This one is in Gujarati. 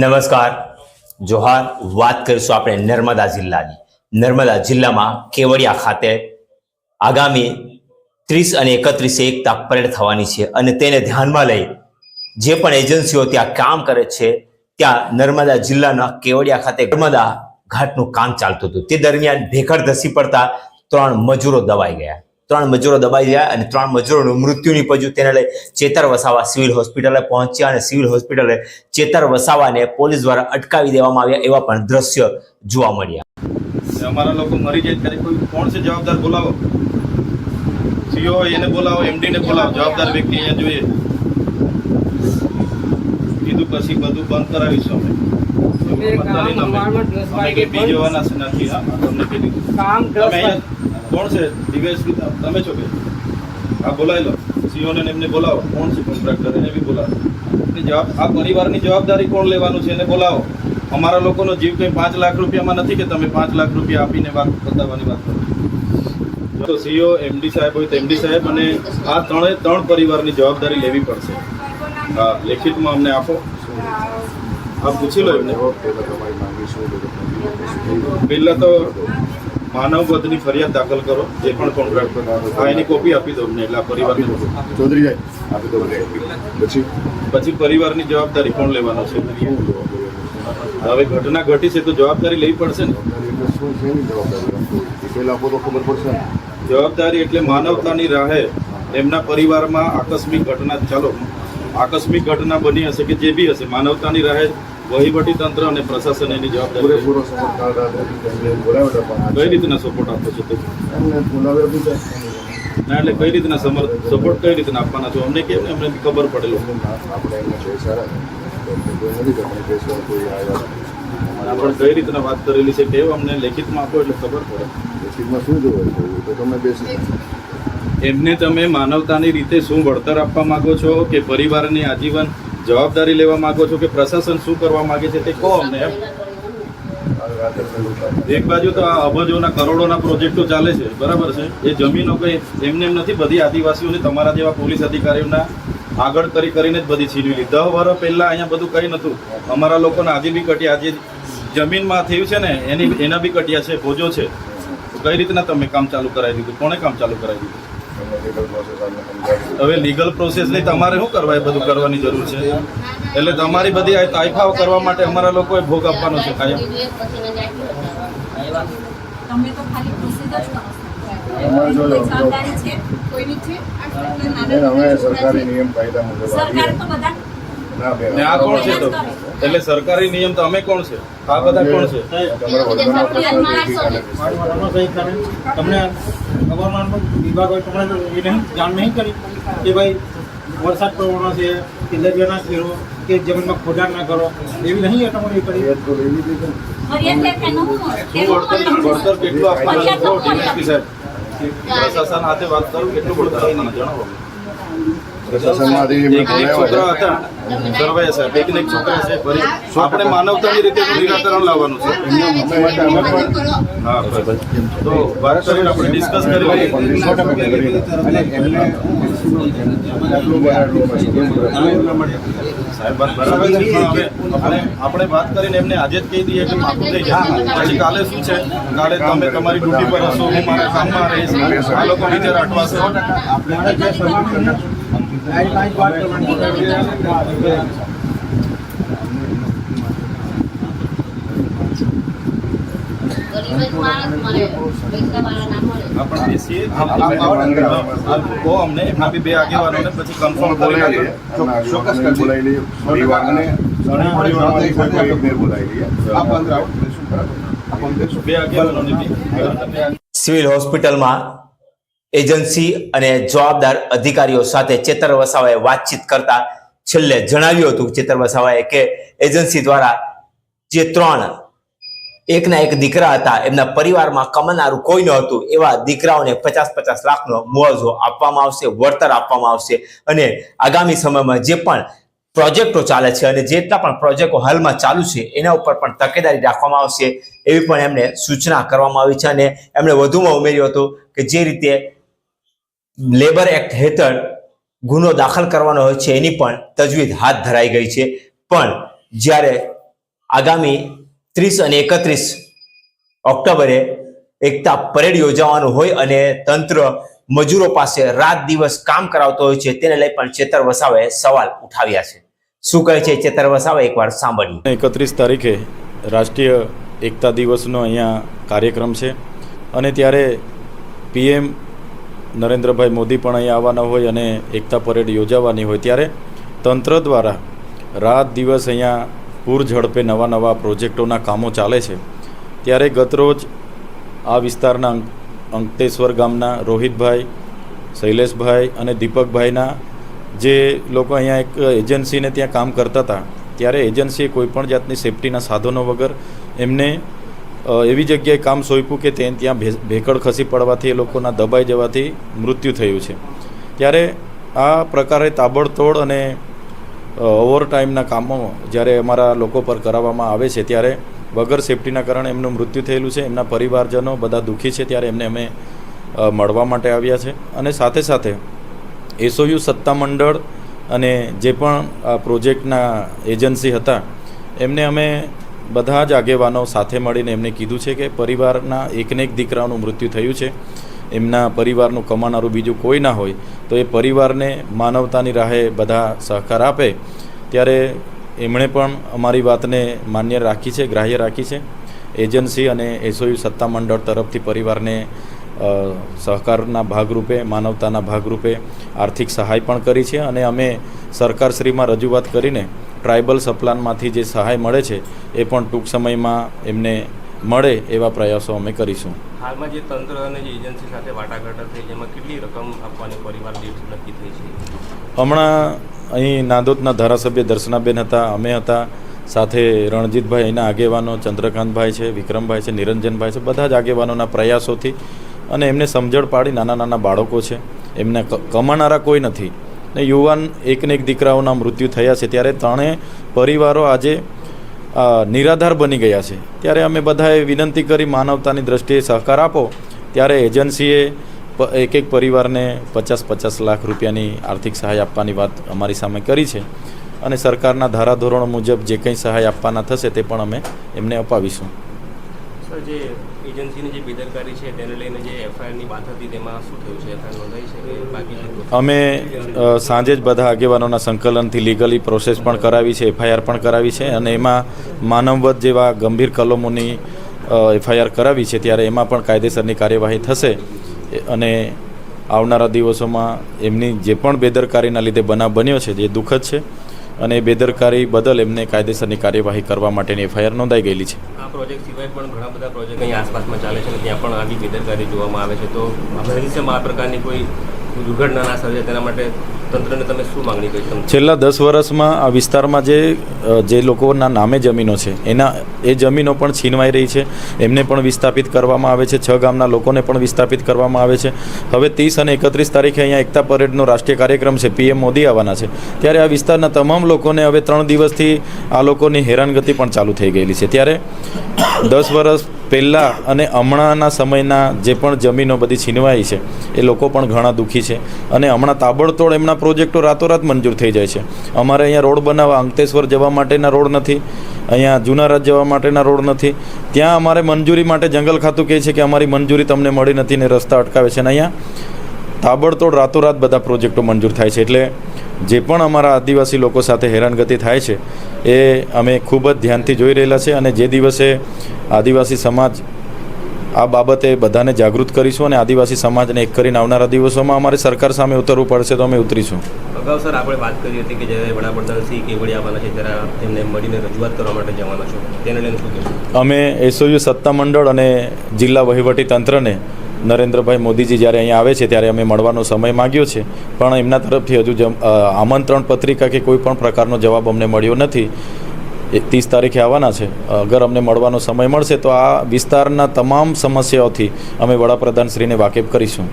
નમસ્કાર. જોહાર, વાત કરીશું આપણે નર્મદા જિલ્લાની. નર્મદા જિલ્લામાં કેવડિયા ખાતે આગામી ત્રીસ અને એકત્રીસે એકતા પરેડ થવાની છે અને તેને ધ્યાનમાં લઈ જે પણ એજન્સીઓ ત્યાં કામ કરે છે, ત્યાં નર્મદા જિલ્લાના કેવડિયા ખાતે નર્મદા ઘાટનું કામ ચાલતું હતું. તે દરમિયાન ભેખડ ધસી પડતા ત્રણ મજૂરો દબાઈ ગયા. ત્રણ મજૂરો દબાઈ ગયા અને ત્રણ મજૂરોનું મૃત્યુ નીપજ્યું. તેને લઈ ચેતર વસાવા સિવિલ હોસ્પિટલે પહોંચ્યા અને સિવિલ હોસ્પિટલે ચેતર વસાવાને પોલીસ દ્વારા અટકાવી દેવામાં આવ્યા એવા પણ દ્રશ્ય જોવા મળ્યા. અમારા લોકો મરી જાય ત્યારે કોઈ કોણ છે? જવાબદાર બોલાવો. સીઓ એને બોલાવો, એમડીને બોલાવો. જવાબદાર વ્યક્તિ અહીંયા જોઈએ. કીધું પછી બધું બંધ કરાવીશું અમે. કોણ છે? દિવેશ તમે છો કે? હા બોલાવી લો સીઓ ને એમને બોલાવો. કોણ છે કોન્ટ્રાક્ટર એને બી બોલાવો. જવાબ આ પરિવારની જવાબદારી કોણ લેવાનું છે એને બોલાવો. અમારા લોકોનો જીવ કંઈ પાંચ લાખ રૂપિયામાં નથી કે તમે પાંચ લાખ રૂપિયા આપીને વાત બતાવવાની વાત કરો. તો સીઓ એમડી સાહેબ હોય તો એમડી સાહેબ અને આ ત્રણે ત્રણ પરિવારની જવાબદારી લેવી પડશે. હા લેખિતમાં અમને આપો. આપ પૂછી લો એમને. પહેલાં તો માનવ વધની ફરિયાદ દાખલ કરો જે પણ કોન્ટ્રાક્ટ હા એની કોપી આપી દો અમને એટલે આ પરિવારને ચૌધરી આપી દો પછી? પછી પરિવારની જવાબદારી કોણ લેવાનો છે? હવે ઘટના ઘટી છે તો જવાબદારી લેવી પડશે ને. જવાબદારી એટલે માનવતાની રાહે એમના પરિવારમાં આકસ્મિક ઘટના ચાલો. આકસ્મિક ઘટના બની હશે કે જે બી હશે માનવતાની રાહે વહીવટી તંત્ર અને પ્રશાસન એની જવાબદારી કઈ રીતના સપોર્ટ આપો છો તો ના એટલે કઈ રીતના સમર્થ સપોર્ટ કઈ રીતના આપવાના છો? અમને કેમ અમને ખબર કોઈ આવ્યા આપણે કઈ રીતના વાત કરેલી છે કેવું અમને લેખિતમાં આપો એટલે ખબર પડે. લેખિતમાં શું જોવે તો તમે બેસી એમને તમે માનવતાની રીતે શું વળતર આપવા માંગો છો કે પરિવારની આજીવન જવાબદારી લેવા માંગો છો કે પ્રશાસન શું કરવા માંગે છે તે કહો અમને એમ? એક બાજુ તો આ અબજોના કરોડોના પ્રોજેક્ટો ચાલે છે, બરાબર છે? એ જમીનો કઈ એમને એમ નથી બધી આદિવાસીઓને તમારા જેવા પોલીસ અધિકારીઓના આગળ કરી કરીને જ બધી છીનવી દસ વર્ષ પહેલાં અહીંયા બધું કંઈ નહોતું. અમારા લોકોના આજે બી કટ્યા, આજે જમીનમાં થયું છે ને, એની, એના બી કટ્યા છે, ભોજો છે. કઈ રીતના તમે કામ ચાલુ કરાવી દીધું? કોણે કામ ચાલુ કરાવી દીધું? હવે લીગલ પ્રોસેસ નહીં તમારે શું કરવા એ બધું કરવાની જરૂર છે? એટલે તમારી બધી આ તાઇફાઓ કરવા માટે અમારા લોકોએ ભોગ આપવાનો છે કાયમ. આ કોણ છે તો? એટલે સરકારી નિયમ તો અમે કોણ છે? આ બધા કોણ છે. તમને ગવર્મેન્ટ વિભાગ હોય તમને એને જાણ નહીં કરી કે ભાઈ વરસાદ પડવાનો છે કે દરિયા ના ખેડો કે જમીનમાં ખોદાણ ના કરો એવી નહીં તમારે કરી. પ્રશાસન સાથે વાત કરું કેટલું વળતર જણાવો. આપણે માનવતાની રીતે નિરાકરણ લાવવાનું છે. તો વાત કરીને આપણે ડિસ્કસ કરી છે. આપણે આપણે વાત કરીને એમને આજે જ કહી દઈએ કે માફું થઈ જાય. પછી કાલે શું છે? કાલે તમે તમારી ડ્યુટી પર હશો હું મારા કામમાં રહીશ. આ લોકો બીજા વાત કરવાની આપણે બેસીએ આ કહો અમને એમના બી બે આગેવાનોને પછી કન્ફર્મ કરી બોલાવી લઈએ. નાખો. એમના આગેવાનોને બોલાવી લઈએ. પરિવારને ત્રણેય પરિવારમાંથી કોઈ કોઈ એકને બોલાવી લઈએ. બે આગેવાનોને બી સિવિલ હોસ્પિટલમાં એજન્સી અને જવાબદાર અધિકારીઓ સાથે ચેતર વસાવાએ વાતચીત કરતા છેલ્લે જણાવ્યું હતું ચેતર વસાવાએ કે એજન્સી દ્વારા જે ત્રણ એકના એક દીકરા હતા, એમના પરિવારમાં કમાનારું કોઈ ન હતું, એવા દીકરાઓને પચાસ પચાસ લાખનો મુઆવજો આપવામાં આવશે, વળતર આપવામાં આવશે અને આગામી સમયમાં જે પણ પ્રોજેક્ટો ચાલે છે અને જેટલા પણ પ્રોજેક્ટો હાલમાં ચાલુ છે, એના ઉપર પણ તકેદારી રાખવામાં આવશે એવી પણ એમને સૂચના કરવામાં આવી છે અને એમણે વધુમાં ઉમેર્યું હતું કે જે રીતે લેબર એક્ટ હેઠળ ગુનો દાખલ કરવાનો હોય છે, એની પણ તજવીજ હાથ ધરાઈ ગઈ છે. પણ જ્યારે આગામી ત્રીસ અને એકત્રીસ ઓક્ટોબરે એકતા પરેડ યોજાવાનું હોય અને તંત્ર મજૂરો પાસે રાત દિવસ કામ કરાવતો હોય છે, તેને લઈ પણ ચેતર વસાવે સવાલ ઉઠાવ્યા છે. શું કહે છે ચેતર વસાવે? એકવાર સાંભળ્યું એકત્રીસ તારીખે રાષ્ટ્રીય એકતા દિવસનો અહીંયા કાર્યક્રમ છે. અને ત્યારે પીએમ નરેન્દ્રભાઈ મોદી પણ અહીંયા આવવાના હોય અને એકતા પરેડ યોજાવાની હોય ત્યારે તંત્ર દ્વારા રાત દિવસ અહીંયા પૂર ઝડપે નવા નવા પ્રોજેક્ટોના કામો ચાલે છે. ત્યારે ગતરોજ આ વિસ્તારના અંક- અંકટેશ્વર ગામના રોહિતભાઈ, શૈલેષભાઈ અને દીપકભાઈના જે લોકો અહીંયા એક એજન્સીને ત્યાં કામ કરતા હતા, ત્યારે એજન્સીએ કોઈપણ જાતની સેફટીના સાધનો વગર એમને એવી જગ્યાએ કામ સોંપ્યું કે તે ત્યાં ભેકડ ખસી પડવાથી એ લોકોના દબાઈ જવાથી મૃત્યુ થયું છે. ત્યારે આ પ્રકારે તાબડતોડ અને ઓવર ટાઈમના કામો જ્યારે અમારા લોકો પર કરાવવામાં આવે છે, ત્યારે વગર સેફટીના કારણે એમનું મૃત્યુ થયેલું છે, એમના પરિવારજનો બધા દુઃખી છે, ત્યારે એમને અમે મળવા માટે આવ્યા છે. અને સાથે સાથે એસઓયુ સત્તામંડળ અને જે પણ આ પ્રોજેક્ટના એજન્સી હતા, એમને અમે બધા જ આગેવાનો સાથે મળીને એમને કીધું છે કે પરિવારના એકને એક દીકરાનું મૃત્યુ થયું છે. એમના પરિવારનું કમાનારું બીજું કોઈ ના હોય તો એ પરિવારને માનવતાની રાહે બધા સહકાર આપે. ત્યારે એમણે પણ અમારી વાતને માન્ય રાખી છે, ગ્રાહ્ય રાખી છે. એજન્સી અને એસઓયુ સત્તામંડળ તરફથી પરિવારને સહકારના ભાગરૂપે, માનવતાના ભાગરૂપે આર્થિક સહાય પણ કરી છે અને અમે સરકારશ્રીમાં રજૂઆત કરીને ટ્રાઇબલ સપ્લાનમાંથી જે સહાય મળે છે એ પણ ટૂંક સમયમાં એમને મળે એવા પ્રયાસો અમે કરીશું. હાલમાં જે તંત્ર અને જે એજન્સી સાથે વાટાઘાટો થઈ એમાં કેટલી રકમ આપવાની પરિવાર દીઠ નક્કી થઈ છે? હમણાં અહીં નાંદોદના ધારાસભ્ય દર્શનાબેન હતા અમે હતા સાથે રણજીતભાઈ એના આગેવાનો ચંદ્રકાંતભાઈ છે વિક્રમભાઈ છે નિરંજનભાઈ છે બધા જ આગેવાનોના પ્રયાસોથી અને એમને સમજણ પાડી નાના નાના બાળકો છે. એમને કમાનારા કોઈ નથી. ને યુવાન એકને એક દીકરાઓના મૃત્યુ થયા છે. ત્યારે ત્રણેય પરિવારો આજે નિરાધાર બની ગયા છે. ત્યારે અમે બધાએ વિનંતી કરી માનવતાની દ્રષ્ટિએ સહકાર આપો. ત્યારે એજન્સીએ એક એક પરિવારને પચાસ પચાસ લાખ રૂપિયાની આર્થિક સહાય આપવાની વાત અમારી સામે કરી છે અને સરકારના ધારાધોરણો મુજબ જે કંઈ સહાય આપવાના થશે તે પણ અમે એમને અપાવીશું. સર જે એજન્સીની જે બેદરકારી છે, તેને લઈને જે એફઆઈઆરની વાત હતી, તેમાં શું થયું છે? એફઆઈઆર નોંધાઈ છે અમે સાંજે જ બધા આગેવાનોના સંકલનથી લીગલી પ્રોસેસ પણ કરાવી છે, એફઆઈઆર પણ કરાવી છે અને એમાં માનવવધ જેવા ગંભીર કલમોની એફઆઈઆર કરાવી છે, ત્યારે એમાં પણ કાયદેસરની કાર્યવાહી થશે. અને આવનારા દિવસોમાં એમની જે પણ બેદરકારીના લીધે બનાવ બન્યો છે, જે દુઃખદ છે અને બેદરકારી બદલ એમને કાયદેસરની કાર્યવાહી કરવા માટેની એફઆઈઆર નોંધાઈ ગયેલી છે. આ પ્રોજેક્ટ સિવાય પણ ઘણા બધા પ્રોજેક્ટ અહીં આસપાસમાં ચાલે છે ત્યાં પણ આવી બેદરકારી જોવામાં આવે છે. તો ભવિષ્યમાં આ પ્રકારની કોઈ દુર્ઘટના ના સર્જાય તેના માટે છેલ્લા દસ વર્ષમાં આ વિસ્તારમાં જે જે લોકોના નામે જમીનો છે, એના, એ જમીનો પણ છીનવાઈ રહી છે. એમને પણ વિસ્થાપિત કરવામાં આવે છે. છ ગામના લોકોને પણ વિસ્થાપિત કરવામાં આવે છે. હવે ત્રીસ અને એકત્રીસ તારીખે અહીંયા એકતા પરેડનો રાષ્ટ્રીય કાર્યક્રમ છે. પીએમ મોદી આવવાના છે. ત્યારે આ વિસ્તારના તમામ લોકોને હવે ત્રણ દિવસથી આ લોકોની હેરાનગતિ પણ ચાલુ થઈ ગયેલી છે. ત્યારે દસ વર્ષ પહેલાં અને હમણાંના સમયના જે પણ જમીનો બધી છીનવાઈ છે, એ લોકો પણ ઘણા દુઃખી છે. અને હમણાં તાબડતોડ એમના પ્રોજેક્ટો રાતોરાત મંજૂર થઈ જાય છે. અમારે અહીંયા રોડ બનાવવા, અંકલેશ્વર જવા માટેના રોડ નથી, અહીંયા જુનારાજ જવા માટેના રોડ નથી. ત્યાં અમારે મંજૂરી માટે જંગલ ખાતું કહે છે કે અમારી મંજૂરી તમને મળી નથી ને રસ્તા અટકાવે છે. અને અહીંયા તાબડતોડ રાતોરાત બધા પ્રોજેક્ટો મંજૂર થાય છે. એટલે જે પણ અમારા આદિવાસી લોકો સાથે હેરાનગતિ થાય છે એ અમે ખૂબ જ ધ્યાનથી જોઈ રહેલા છે અને જે દિવસે આદિવાસી સમાજ આ બાબતે બધાને જાગૃત કરીશું અને આદિવાસી સમાજને એક કરીને આવનારા દિવસોમાં અમારે સરકાર સામે ઉતરવું પડશે તો અમે ઉતરીશું. અગાઉ સર આપણે વાત કરી હતી કે જ્યારે વડાપ્રધાન શ્રી કેવડી આવવાના છે ત્યારે તેમને મળીને રજૂઆત કરવા માટે જવાના છો. તેને લઈને શું અમે એસઓયુ સત્તામંડળ અને જિલ્લા વહીવટી તંત્રને નરેન્દ્રભાઈ મોદીજી જ્યારે અહીંયા આવે છે, ત્યારે અમે મળવાનો સમય માગ્યો છે. પણ એમના તરફથી હજુ આમંત્રણ પત્રિકા કે કોઈ પણ પ્રકારનો જવાબ અમને મળ્યો નથી. ત્રીસ તારીખે આવવાના છે. અગર અમને મળવાનો સમય મળશે, તો આ વિસ્તારના તમામ સમસ્યાઓથી અમે વડાપ્રધાનશ્રીને વાકેફ કરીશું.